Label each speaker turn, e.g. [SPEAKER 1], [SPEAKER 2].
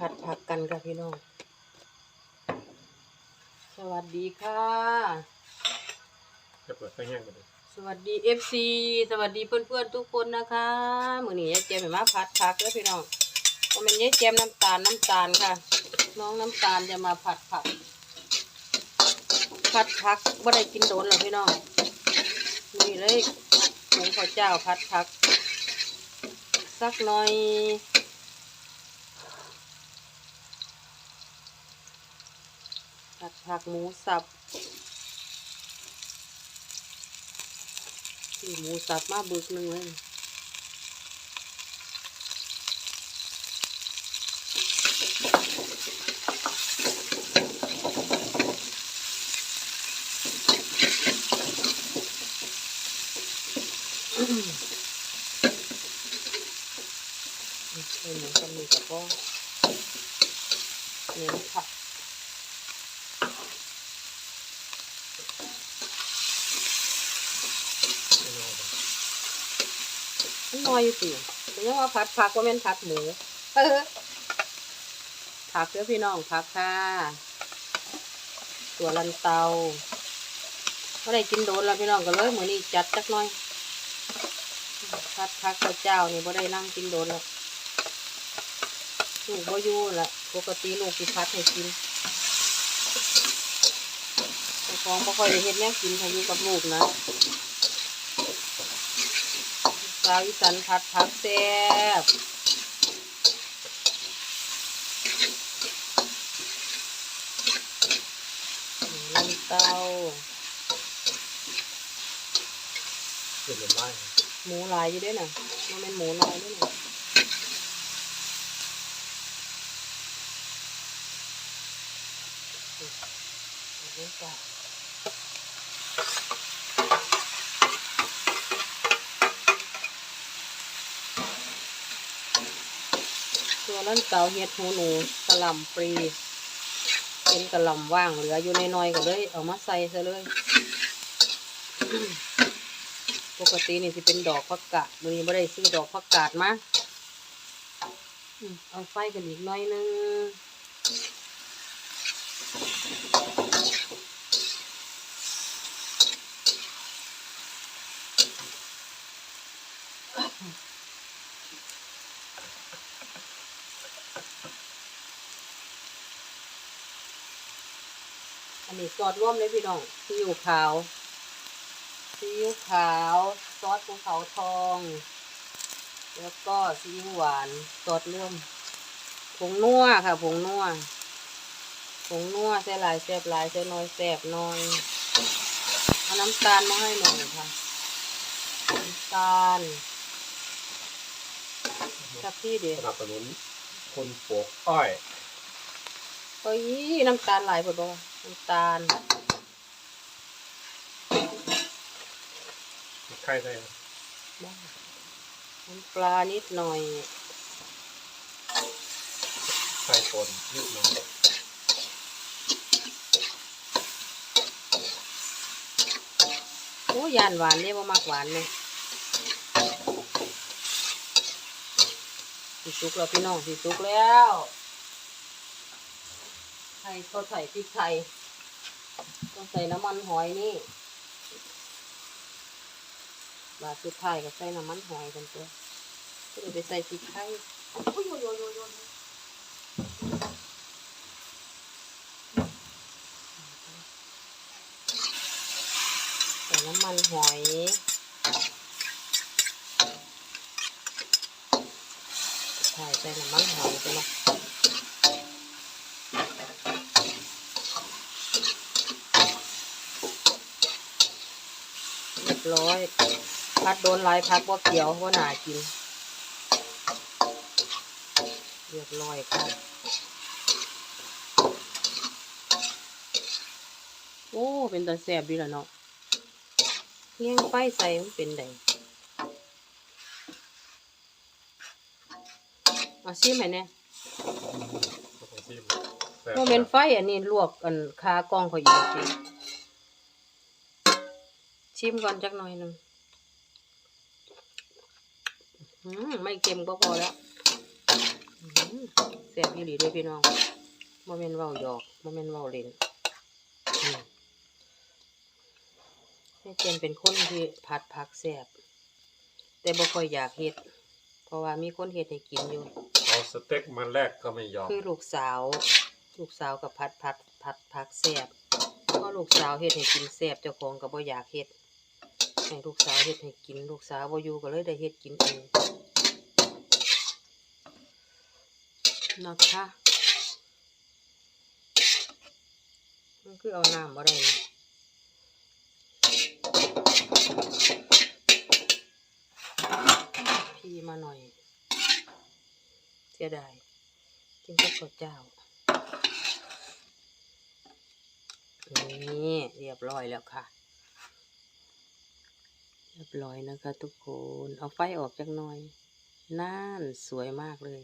[SPEAKER 1] ผัดผักกันค่ะพี่น้อง สวัสดีค่ะ
[SPEAKER 2] จะเปิดไฟแห้งกันเลย
[SPEAKER 1] สวัสดีเอฟซีสวัสดีเพื่อนๆทุกคนนะคะมื้อนี้ยายแจมเห็นมาผัดผักแล้วพี่น้องก็เป็นยายแจมน้ำตาลน้ำตาลค่ะ น้องน้ำตาลจะมาผัดผัก ผัดผักบ่ได้กินโดนหรอกพี่น้องนี่เลยหุงข้าวเจ้าผัดผักสักหน่อย ผัดผักหมูสับที่หมูสับมาบึกหนึ่งเลยใส่หมูกับหมูกับก็เน้นผัก
[SPEAKER 2] ไม่นอนเลย
[SPEAKER 1] มันน้อยอยู่ติแต่ยังว่าผัดผักว่าแม่นผัดหมูเออผักเด้อพี่น้องผักค่ะตัวลันเตาก็ได้กินโดนแล้วพี่น้องก็เลยเหมือนี้จัดจักหน่อยผัดผักข้าวเจ้านี่บ่ได้นั่งกินโดนแล้วลูกบ่อยู่ละปกติลูกสิผัดให้กินเจ้าของบ่ค่อยเฮ็ดแนวกินถ้ายู่กับลูกนะาวอีสานผัดผักแซ่บลำเตา
[SPEAKER 2] เกิดเป็นไม้
[SPEAKER 1] หมูหลายอยู่ด้วยน่ะมันเป็นหมูน้อยด้วยน่ะเอา ไว้ก่อนตัวนั่นเตาเฮ็ดหูหนูกะหล่ำปรีเป็นกะหล่ำว่างเหลืออยู่ในน้อยก็เลยเอามาใส่ซะเลย ปกตินี่สิเป็นดอกผักกาดมื้อนี้บ่ได้ซื้อดอกผักกาดมาอืมเอาไฟกันอีกน่อยนึงอั นนี้ซอสร่วมเลยพี่น้องซีอิ๊วขาวซีอิ๊วขาว ซอสภูเขาทอง แล้วก็ซีอิ๊วหวาน ซอสร่วม ผงนัวค่ะ ผงนัว ผงนัวใส่หลายแซ่บหลายใส่น้อยแซ่บน้อย เอาน้ำตาลมาให้หน่อยค่ะ น้ำตาลกับพี่เดี๋ยว
[SPEAKER 2] สนับสนุนคนปลูกอ้อย
[SPEAKER 1] เฮ้ยน้ำตาลหลายปวดบ่ น้ำตาล
[SPEAKER 2] ไข่ได้
[SPEAKER 1] บ้างน้ำปลานิดหน่อย
[SPEAKER 2] ไข่ปนนิดหนึง
[SPEAKER 1] โอ้ยานหวานเนี่ยบ่มากหวานเลยสีสุกแล้วพี่น้องสีสุกแล้ว ไทยเขาใส่พริกไทยต้องใส่น้ำมันหอยนี่บาสุดท้ายก็ใส่น้ำมันหอยกันตัวก็เลยไปใส่พริกไทยโอ้ยโยโยโยโยใส่น้ำมันหอยใช่ใส่น้ำมันหอยไปเนาะเรีย บร้อย พัดโดนหลายพักว่าเกี่ยวว่าหนากิน เรียบร้อยค่ะโอ้ เป็นตาแสบดีละเนาะเลี้ยงไฟใส่มันเป็นไดเอาซิมไหมเนี่ย
[SPEAKER 2] ก็ต้องชิมแซ่บ
[SPEAKER 1] โมเมนไฟอันนี้ลวกอันคากล้องเขาอยู่สิ ชิมก่อนจักหน่อยหนึงอืมไม่เค็มก็พอแล้วอืมมแซ่บอีหลีเด้อพี่น้องบ่แม่นเว้าหยอกบ่แม่นเว้าเล่นอืมแม่เจนเป็นคนที่ผัดผักแซ่บแต่บ่ค่อยอยากเฮ็ด เพราะว่ามีคนเฮ็ดให้กินอยู่
[SPEAKER 2] เอาสเต็กมาแลกก็ไม่ยอม
[SPEAKER 1] คือลูกสาว ลูกสาวกับผัดผัดผัดผักแซ่บพอลูกสาวเฮ็ดให้กินแซ่บเจ้าของก็บ่อยากเฮ็ด ให้ลูกสาวเฮ็ดให้กินลูกสาวบ่อยู่ก็เลยได้เฮ็ดกินเองนะคะมันคือเอาน้ำบ่ได้นี่พี่มาหน่อย เสียดายกินกับข้าวเจ้า นี่ เรียบร้อยแล้วค่ะ เรียบร้อยนะคะทุกคน เอาไฟออกจากหน่อย น่านสวยมากเลย